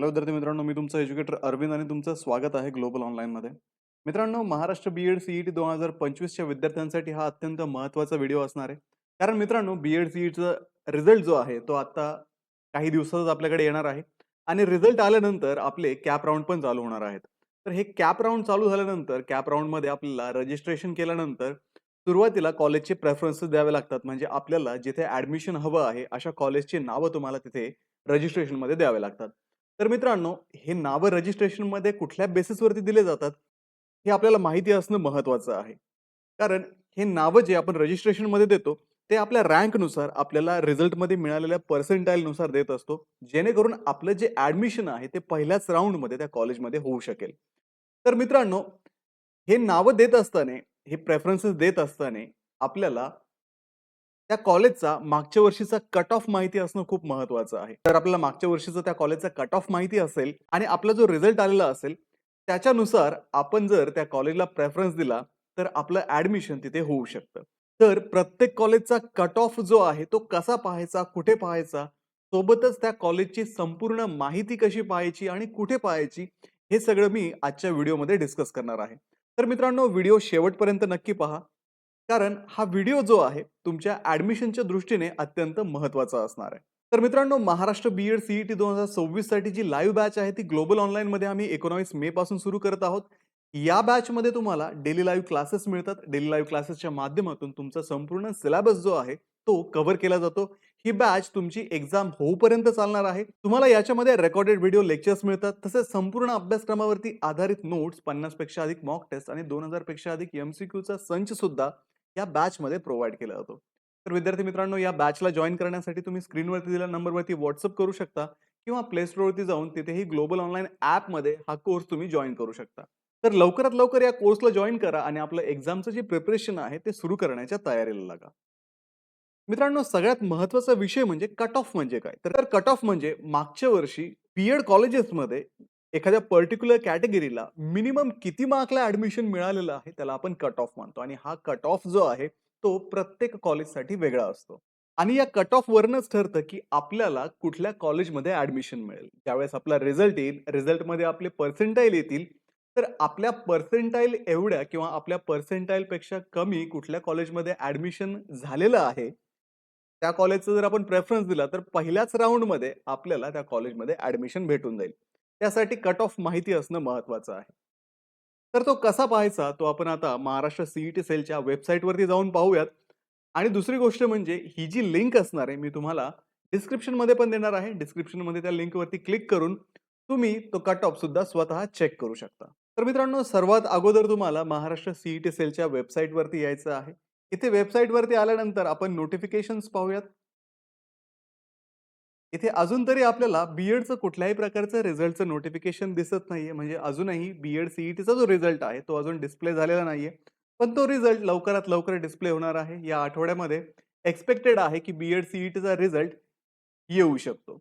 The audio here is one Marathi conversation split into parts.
हॅलो विद्यार्थी मित्रांनो मी तुमचा एज्युकेटर अरविंद आणि तुमचं स्वागत आहे ग्लोबल ऑनलाईनमध्ये मित्रांनो महाराष्ट्र बी एड सीईटी दोन हजार पंचवीसच्या विद्यार्थ्यांसाठी हा अत्यंत महत्त्वाचा व्हिडिओ असणार आहे. कारण मित्रांनो बी एड सीईटीचा रिझल्ट जो आहे तो आता काही दिवसातच आपल्याकडे येणार आहे. आणि रिझल्ट आल्यानंतर आपले कॅप राऊंड पण चालू होणार आहेत. तर हे कॅप राऊंड चालू झाल्यानंतर कॅप राऊंडमध्ये आपल्याला रजिस्ट्रेशन केल्यानंतर सुरुवातीला कॉलेजचे प्रेफरन्सेस द्यावे लागतात. म्हणजे आपल्याला जिथे ॲडमिशन हवं आहे अशा कॉलेजची नावं तुम्हाला तिथे रजिस्ट्रेशनमध्ये द्यावे लागतात. तर मित्रांनो हे नावं रजिस्ट्रेशनमध्ये कुठल्या बेसिसवरती दिले जातात हे आपल्याला माहिती असणं महत्त्वाचं आहे. कारण हे नावं जे आपण रजिस्ट्रेशनमध्ये देतो ते आपल्या रँकनुसार आपल्याला रिझल्टमध्ये मिळालेल्या पर्सेंटाईलनुसार देत असतो जेणेकरून आपलं जे ॲडमिशन आहे ते पहिल्याच राऊंडमध्ये त्या कॉलेजमध्ये होऊ शकेल. तर मित्रांनो हे नावं देत असताना हे प्रेफरन्सेस देत असताना आपल्याला त्या कॉलेजचा मागच्या वर्षीचा कट ऑफ माहिती असणं खूप महत्वाचं आहे. तर आपल्याला मागच्या वर्षीचा त्या कॉलेजचा कट ऑफ माहिती असेल आणि आपला जो रिझल्ट आलेला असेल त्याच्यानुसार आपण जर त्या कॉलेजला प्रेफरन्स दिला तर आपलं ऍडमिशन तिथे होऊ शकतं. तर प्रत्येक कॉलेजचा कट ऑफ जो आहे तो कसा पाहायचा कुठे पाहायचा सोबतच त्या कॉलेजची संपूर्ण माहिती कशी पाहायची आणि कुठे पाहायची हे सगळं मी आजच्या व्हिडिओमध्ये डिस्कस करणार आहे. तर मित्रांनो व्हिडिओ शेवटपर्यंत नक्की पहा. कारण हा व्हिडिओ जो आहे तुमच्या ऍडमिशनच्या दृष्टीने अत्यंत महत्त्वाचा असणार आहे. तर मित्रांनो महाराष्ट्र बी एड सीईटी दोन हजार सव्वीससाठी जी लाईव्ह बॅच आहे ती ग्लोबल ऑनलाईनमध्ये आम्ही एकोणावीस मे पासून सुरू करत आहोत. या बॅच मध्ये तुम्हाला डेली लाईव्ह क्लासेस मिळतात. डेली लाईव्ह क्लासेसच्या माध्यमातून तुमचा संपूर्ण सिलेबस जो आहे तो कव्हर केला जातो. ही बॅच तुमची एक्झाम होऊपर्यंत चालणार आहे. तुम्हाला याच्यामध्ये रेकॉर्डेड व्हिडिओ लेक्चर्स मिळतात. तसेच संपूर्ण अभ्यासक्रमावरती आधारित नोट्स पन्नासपेक्षा अधिक मॉक टेस्ट आणि दोन हजारपेक्षा अधिक एमसीक्यूचा संच सुद्धा या बॅचमध्ये प्रोव्हाइड केला जातो. तर विद्यार्थी मित्रांनो या बॅचला जॉईन करण्यासाठी तुम्ही स्क्रीनवरती दिलेल्या नंबरवरती व्हॉट्सअप करू शकता किंवा प्ले स्टोअरवरती जाऊन तिथेही ग्लोबल ऑनलाईन ॲपमध्ये हा कोर्स तुम्ही जॉईन करू शकता. तर लवकरात लवकर या कोर्सला जॉईन करा आणि आपलं एक्झामचं जे प्रिपरेशन आहे ते सुरू करण्याच्या तयारीला लागा. मित्रांनो सगळ्यात महत्त्वाचा विषय म्हणजे कट ऑफ म्हणजे काय? तर कट ऑफ म्हणजे मागच्या वर्षी बीएड कॉलेजेसमध्ये एखाद्या पर्टिक्युलर कॅटेगरीला मिनिमम किती मार्कला ऍडमिशन मिळालेलं आहे त्याला आपण कट ऑफ मानतो. आणि हा कट ऑफ जो आहे तो प्रत्येक कॉलेजसाठी वेगळा असतो. आणि या कट ऑफ वरनच ठरतं की आपल्याला कुठल्या कॉलेजमध्ये ऍडमिशन मिळेल. ज्यावेळेस आपला रिझल्ट येईल रिझल्टमध्ये आपले पर्सेंटाईल येतील तर आपल्या पर्सेंटाईल एवढ्या किंवा आपल्या पर्सेंटाईलपेक्षा कमी कुठल्या कॉलेजमध्ये ऍडमिशन झालेलं आहे त्या कॉलेजचा जर आपण प्रेफरन्स दिला तर पहिल्याच राऊंडमध्ये आपल्याला त्या कॉलेजमध्ये ऍडमिशन भेटून जाईल. त्यासाठी कट ऑफ माहिती असणं महत्वाचं आहे. तर तो कसा पाहायचा? तो आपण आता महाराष्ट्र सीईटी सेलच्या वेबसाईटवरती जाऊन पाहूयात. आणि दुसरी गोष्ट म्हणजे ही जी लिंक असणार आहे मी तुम्हाला डिस्क्रिप्शनमध्ये पण देणार आहे. डिस्क्रिप्शनमध्ये त्या लिंकवरती क्लिक करून तुम्ही तो कट ऑफ सुद्धा स्वतः चेक करू शकता. तर मित्रांनो सर्वात अगोदर तुम्हाला महाराष्ट्र सीईटी सेलच्या वेबसाईटवरती यायचं आहे. इथे वेबसाईटवरती आल्यानंतर आपण नोटिफिकेशन्स पाहूयात. इथे अजून तरी आपल्याला बीएडचं कुठल्याही प्रकारचं रिझल्टचं नोटिफिकेशन दिसत नाहीये. म्हणजे अजूनही बीएड सीईटीचा जो रिझल्ट आहे तो अजून डिस्प्ले झालेला नाहीये. पण तो रिझल्ट लवकरात लवकर डिस्प्ले होणार आहे. या आठवड्यामध्ये एक्सपेक्टेड आहे की बीएड सीईटीचा रिझल्ट येऊ शकतो.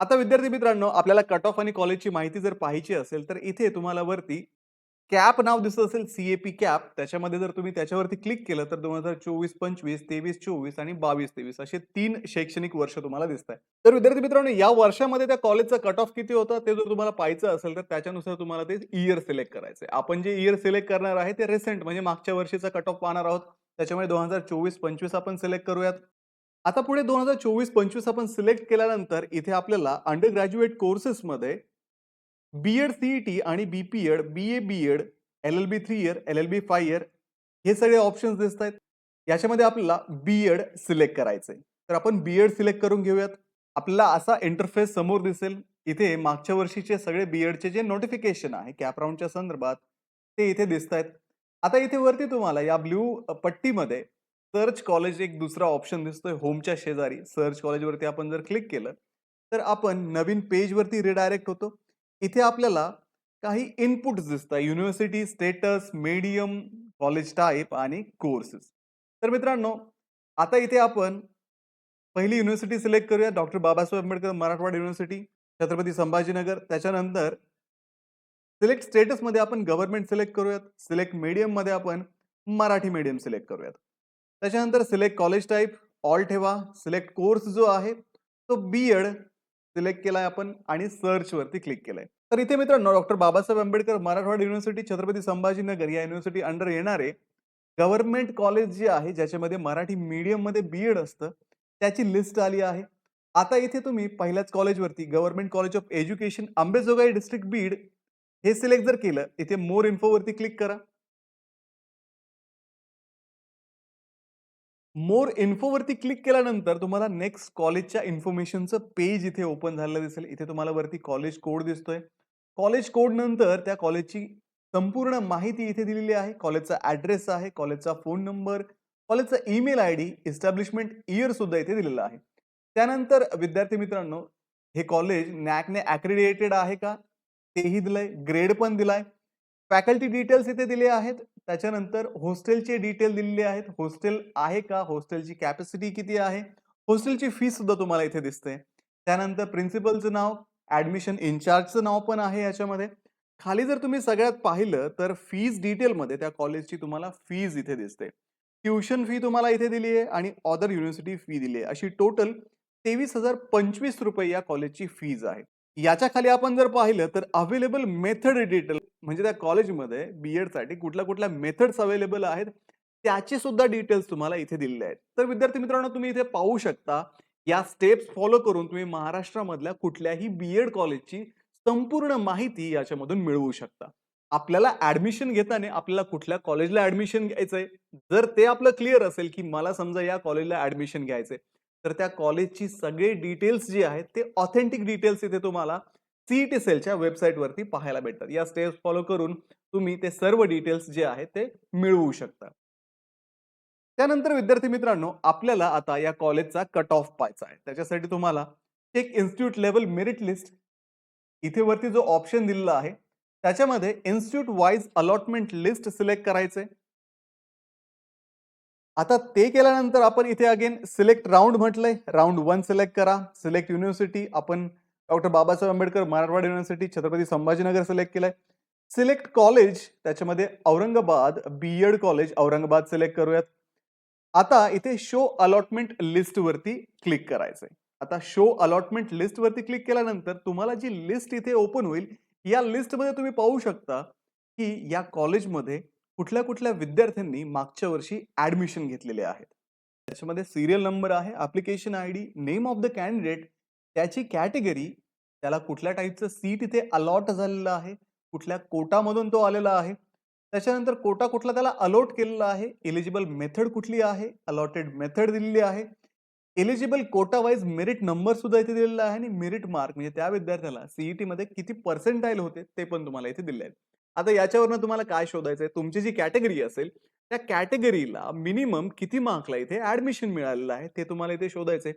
आता विद्यार्थी मित्रांनो आपल्याला कट ऑफ आणि कॉलेजची माहिती जर पाहायची असेल तर इथे तुम्हाला वरती कॅप नाव दिसत असेल सीएपी कॅप त्याच्यामध्ये जर तुम्ही त्याच्यावरती क्लिक केलं तर दोन हजार चोवीस पंचवीस तेवीस चोवीस आणि बावीस तेवीस असे तीन शैक्षणिक वर्ष तुम्हाला दिसत आहे तर विद्यार्थी मित्रांनो या वर्षामध्ये त्या कॉलेजचा कट ऑफ किती होता ते जर तुम्हाला पाहायचं असेल तर त्याच्यानुसार तुम्हाला ते इयर सिलेक्ट करायचं आपण जे इयर सिलेक्ट करणार आहे ते रिसेंट म्हणजे मागच्या वर्षीचा कट ऑफ पाहणार आहोत. त्याच्यामुळे दोन हजार चोवीस पंचवीस आपण सिलेक्ट करूयात. आता पुढे दोन हजार चोवीस पंचवीस आपण सिलेक्ट केल्यानंतर इथे आपल्याला अंडर ग्रॅज्युएट कोर्सेसमध्ये बी एड सीईटी आणि B P Ed B A B Ed L L B three year L L B five year हे सगळे ऑप्शन्स दिसत आहेत. याच्यामध्ये आपल्याला बी एड सिलेक्ट करायचंय. तर आपण बी एड सिलेक्ट करून घेऊयात. आपल्याला असा इंटरफेस समोर दिसेल. इथे मागच्या वर्षीचे सगळे बी एडचे जे नोटिफिकेशन आहे कॅप राऊंडच्या संदर्भात ते इथे दिसत आहेत. आता इथे वरती तुम्हाला या ब्ल्यू पट्टीमध्ये सर्च कॉलेज एक दुसरा ऑप्शन दिसतोय होमच्या शेजारी. सर्च कॉलेजवरती आपण जर क्लिक केलं तर आपण नवीन पेजवरती रिडायरेक्ट होतो. इथे आपल्याला काही इनपुट्स दिसतात. University status medium college type आणि कोर्सेस तर मित्रांनो आता इथे आपण पहिली युनिव्हर्सिटी सिलेक्ट करूया. Doctor Babasaheb Ambedkar Marathwada university Chhatrapati Sambhajinagar. त्याच्यानंतर सिलेक्ट स्टेटसमध्ये आपण गव्हर्नमेंट सिलेक्ट करूयात. सिलेक्ट मीडियममध्ये आपण मराठी मीडियम सिलेक्ट करूयात. त्याच्यानंतर सिलेक्ट कॉलेज टाईप ऑल ठेवा. सिलेक्ट कोर्स जो आहे तो बी एड सिलेक्ट केलाय आपण आणि सर्च वरती क्लिक केलंय. तर इथे मित्रांनो डॉक्टर बाबासाहेब आंबेडकर मराठवाडा युनिव्हर्सिटी छत्रपती संभाजीनगर या युनिव्हर्सिटी अंडर येणारे गव्हर्नमेंट कॉलेज जे आहे ज्याच्यामध्ये मराठी मीडियममध्ये बीएड असतं त्याची लिस्ट आली आहे. आता इथे तुम्ही पहिल्याच कॉलेजवरती government college of education Ambejogai district Beed हे सिलेक्ट जर केलं इथे मोर इन्फो वरती क्लिक करा. मोर इन्फो वरती क्लिक केल्यानंतर तुम्हाला नेक्स्ट कॉलेजच्या इन्फॉर्मेशनचं पेज इथे ओपन झालेलं दिसेल. इथे तुम्हाला वरती कॉलेज कोड दिसतोय. कॉलेज कोड नंतर त्या कॉलेजची संपूर्ण माहिती इथे दिलेली आहे. कॉलेजचा ऍड्रेस आहे कॉलेजचा फोन नंबर कॉलेजचा email I D establishment year सुद्धा इथे दिलेला आहे. त्यानंतर विद्यार्थी मित्रांनो हे कॉलेज नॅकने ॲक्रिडिएटेड आहे का? तेही दिलंय. ग्रेड पण दिलाय. फॅकल्टी डिटेल्स इथे दिले आहेत. त्याच्यानंतर हॉस्टेलचे डिटेल दिलेले आहेत. हॉस्टेल आहे का? हॉस्टेलची कॅपॅसिटी किती आहे? हॉस्टेलची फी सुद्धा तुम्हाला इथे दिसते. त्यानंतर प्रिन्सिपलचं नाव ऍडमिशन इन्चार्जचं नाव पण आहे याच्यामध्ये. खाली जर तुम्ही सगळ्यात पाहिलं तर फीज डिटेलमध्ये त्या कॉलेजची तुम्हाला फीज इथे दिसते. ट्युशन फी तुम्हाला इथे दिली आहे आणि ऑदर युनिव्हर्सिटी फी दिली आहे. अशी टोटल तेवीस हजार पंचवीस रुपये या कॉलेजची फीज आहे. याच्या खाली आपण जर पाहिलं तर अवेलेबल मेथड डिटेल म्हणजे त्या कॉलेजमध्ये बीएडसाठी कुठल्या कुठल्या मेथड्स अवेलेबल आहेत त्याचे सुद्धा डिटेल्स तुम्हाला इथे दिलेले आहेत. तर विद्यार्थी मित्रांनो तुम्ही इथे पाहू शकता या स्टेप्स फॉलो करून तुम्ही महाराष्ट्रामधल्या कुठल्याही बीएड कॉलेजची संपूर्ण माहिती याच्यामधून मिळवू शकता. आपल्याला ऍडमिशन घेताना आपल्याला कुठल्या कॉलेजला ऍडमिशन घ्यायचंय? जर ते आपलं क्लिअर असेल की मला समजा या कॉलेजला ऍडमिशन घ्यायचंय तर त्या कॉलेजची सगळे डिटेल्स जे आहेत ते ऑथेंटिक डिटेल्स इथे तुम्हाला सीईटी सेलच्या वेबसाईटवरती पाहायला भेटतात. या स्टेप्स फॉलो करून तुम्ही ते सर्व डिटेल्स जे आहेत ते मिळवू शकता. त्यानंतर विद्यार्थी मित्रांनो आपल्याला आता या कॉलेजचा कट ऑफ पाहायचा आहे. त्याच्यासाठी तुम्हाला एक इन्स्टिट्यूट लेवल मेरिट लिस्ट इथे वरती जो ऑप्शन दिलेला आहे त्याच्यामध्ये institute wise allotment list select करायचे आता ते केल्यानंतर आपण इथे अगेन सिलेक्ट राऊंड म्हटलंय. राऊंड वन सिलेक्ट करा. सिलेक्ट युनिव्हर्सिटी आपण doctor Babasaheb Ambedkar Marathwada university Chhatrapati Sambhajinagar select केलंय. सिलेक्ट कॉलेज त्याच्यामध्ये Aurangabad B Ed college Aurangabad select करूयात. आता इथे शो अलॉटमेंट लिस्ट वरती क्लिक करायचंय. आता शो अलॉटमेंट लिस्ट वरती क्लिक केल्यानंतर तुम्हाला जी लिस्ट इथे ओपन होईल या लिस्टमध्ये तुम्ही पाहू शकता की या कॉलेजमध्ये कुठल्या कुठल्या विद्यार्थ्यांनी मागच्या वर्षी ऍडमिशन घेतलेले आहेत? त्याच्यामध्ये सिरियल नंबर आहे application I D name of the candidate त्याची कॅटेगरी त्याला कुठल्या टाईपचं सीट इथे अलॉट झालेलं आहे कुठल्या कोटामधून तो आलेला आहे त्याच्यानंतर कोटा कुठला त्याला अलॉट केलेला आहे एलिजिबल मेथड कुठली आहे अलॉटेड मेथड दिलेली आहे eligible quota wise merit number सुद्धा इथे दिलेला आहे आणि मेरिट मार्क म्हणजे त्या विद्यार्थ्याला सीईटी मध्ये किती पर्सेंटाईल होते ते पण तुम्हाला इथे दिले आहेत. आता याच्यावरनं तुम्हाला काय शोधायचंय? तुमची जी कॅटेगरी असेल त्या कॅटेगरीला मिनिमम किती मार्कला इथे ऍडमिशन मिळालेलं आहे? ते तुम्हाला इथे शोधायचंय.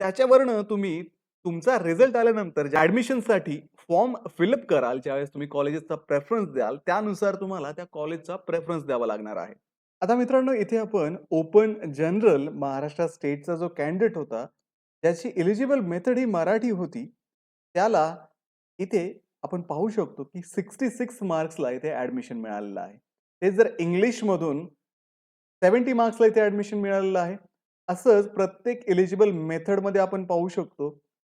त्याच्यावरनं तुम्ही तुमचा रिझल्ट आल्यानंतर ऍडमिशनसाठी फॉर्म फिलअप कराल ज्यावेळेस तुम्ही कॉलेजेसचा प्रेफरन्स द्याल त्यानुसार तुम्हाला त्या कॉलेजचा प्रेफरन्स द्यावा लागणार आहे. आता मित्रांनो इथे आपण ओपन जनरल महाराष्ट्र स्टेटचा जो कॅन्डिडेट होता ज्याची एलिजिबल मेथड ही मराठी होती त्याला इथे आपण पाहू शकतो की सिक्स्टी सिक्स मार्क्सला इथे ऍडमिशन मिळालेलं आहे. ते जर इंग्लिशमधून सेवन्टी मार्क्सला इथे ऍडमिशन मिळालेलं आहे. असंच प्रत्येक एलिजिबल मेथडमध्ये आपण पाहू शकतो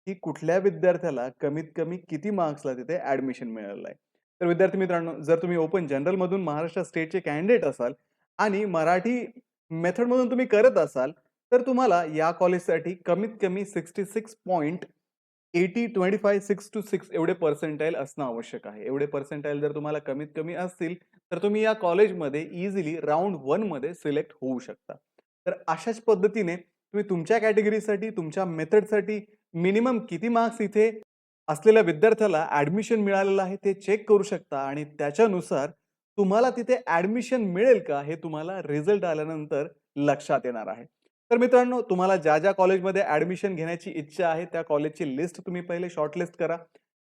की कुठल्या विद्यार्थ्याला कमीत कमी किती मार्क्सला तिथे ऍडमिशन मिळालेलं आहे. तर विद्यार्थी मित्रांनो जर तुम्ही ओपन जनरलमधून महाराष्ट्र स्टेटचे कॅन्डिडेट असाल आणि मराठी मेथडमधून तुम्ही करत असाल तर तुम्हाला या कॉलेजसाठी कमीत कमी sixty six point eighty twenty five six two six एवढे पर्सेंटाईल असणं आवश्यक आहे. एवढे पर्सेंटाईल जर तुम्हाला कमीत कमी असतील तर तुम्ही या कॉलेजमध्ये इझिली राऊंड वनमध्ये सिलेक्ट होऊ शकता. तर अशाच पद्धतीने तुम्ही तुमच्या कॅटेगरीसाठी तुमच्या मेथडसाठी मिनिमम किती मार्क्स इथे असलेल्या विद्यार्थ्याला ऍडमिशन मिळालेलं आहे ते चेक करू शकता आणि त्याच्यानुसार तुम्हाला तिथे ऍडमिशन मिळेल का हे तुम्हाला रिझल्ट आल्यानंतर लक्षात येणार आहे. तर मित्रांनो तुम्हाला ज्या ज्या कॉलेजमध्ये ऍडमिशन घेण्याची इच्छा आहे त्या कॉलेजची लिस्ट तुम्ही पहिले शॉर्टलिस्ट करा.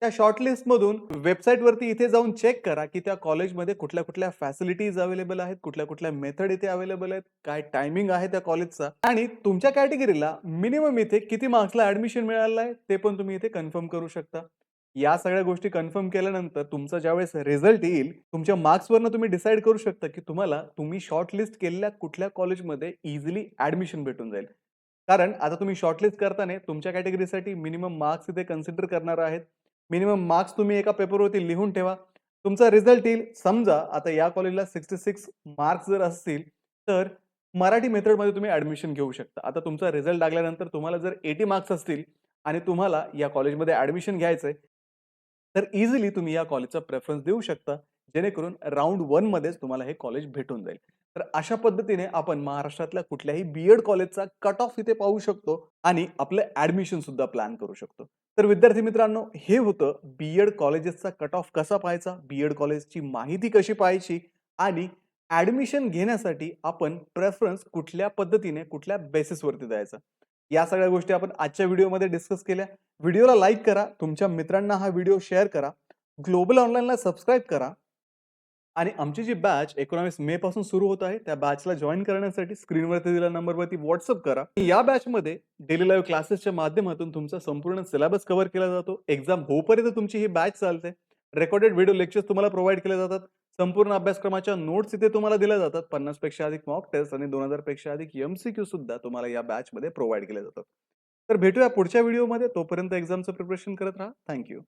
त्या शॉर्टलिस्टमधून वेबसाईटवरती इथे जाऊन चेक करा की त्या कॉलेजमध्ये कुठल्या कुठल्या फॅसिलिटीज अवेलेबल आहेत कुठल्या कुठल्या मेथड इथे अवेलेबल आहेत काय टायमिंग आहे त्या कॉलेजचा आणि तुमच्या कॅटेगरीला मिनिमम इथे किती मार्क्सला ऍडमिशन मिळालं आहे ते पण तुम्ही इथे कन्फर्म करू शकता. या सगळ्या गोष्टी कन्फर्म केल्यानंतर तुमचा ज्यावेळेस रिझल्ट येईल तुमच्या मार्क्सवरनं तुम्ही डिसाईड करू शकता की तुम्हाला तुम्ही शॉर्टलिस्ट केलेल्या कुठल्या कॉलेजमध्ये इझिली ऍडमिशन भेटून जाईल. कारण आता तुम्ही शॉर्टलिस्ट करताना तुमच्या कॅटेगरीसाठी मिनिमम मार्क्स इथे कन्सिडर करणार आहेत. मिनिमम मार्क्स तुम्ही एका पेपरवरती लिहून ठेवा. तुमचा रिझल्ट येईल. समजा आता या कॉलेजला सिक्स्टी सिक्स मार्क्स जर असतील तर मराठी मेथडमध्ये तुम्ही ॲडमिशन घेऊ शकता. आता तुमचा रिझल्ट लागल्यानंतर तुम्हाला जर एटी मार्क्स असतील आणि तुम्हाला या कॉलेजमध्ये ॲडमिशन घ्यायचं आहे तर इझिली तुम्ही या कॉलेजचा प्रेफरन्स देऊ शकता जेणेकरून राऊंड वनमध्येच तुम्हाला हे कॉलेज भेटून जाईल. तर अशा पद्धतीने आपण महाराष्ट्रातल्या कुठल्याही बी एड कॉलेजचा कट ऑफ इथे पाहू शकतो आणि आपलं ऍडमिशन सुद्धा प्लॅन करू शकतो. तर विद्यार्थी मित्रांनो हे होतं बी एड कॉलेजेसचा कट ऑफ कसा पाहायचा बी एड कॉलेजची माहिती कशी पाहायची आणि ऍडमिशन घेण्यासाठी आपण प्रेफरन्स कुठल्या पद्धतीने कुठल्या बेसिसवरती द्यायचा. या सगळ्या गोष्टी आपण आजच्या व्हिडिओमध्ये डिस्कस केल्या. व्हिडिओला लाईक करा. तुमच्या मित्रांना हा व्हिडिओ शेअर करा. ग्लोबल ऑनलाईनला सबस्क्राईब करा. आणि आमची जी बॅच एकोणावीस मे पासून सुरू होत आहे त्या बॅचला जॉईन करण्यासाठी स्क्रीनवरती दिलेल्या नंबरवरती व्हॉट्सअप करा. या बॅचमध्ये डेली लाईव्ह क्लासेसच्या माध्यमातून तुमचा संपूर्ण सिलेबस कव्हर केला जातो. एक्झाम होईपर्यंत तुमची ही बॅच चालते. रेकॉर्डेड व्हिडिओ लेक्चर्स तुम्हाला प्रोव्हाइड केले जातात. संपूर्ण अभ्यासक्रमाच्या नोट्स इथे तुम्हाला दिल्या जातात. पन्नासपेक्षा अधिक मॉक टेस्ट आणि दोन हजारपेक्षा अधिक एमसीक्यू सुद्धा तुम्हाला या बॅचमध्ये प्रोव्हाइड केले जातात. तर भेटूया पुढच्या व्हिडिओमध्ये तोपर्यंत एक्झामचं प्रिपरेशन करत राहा. थँक्यू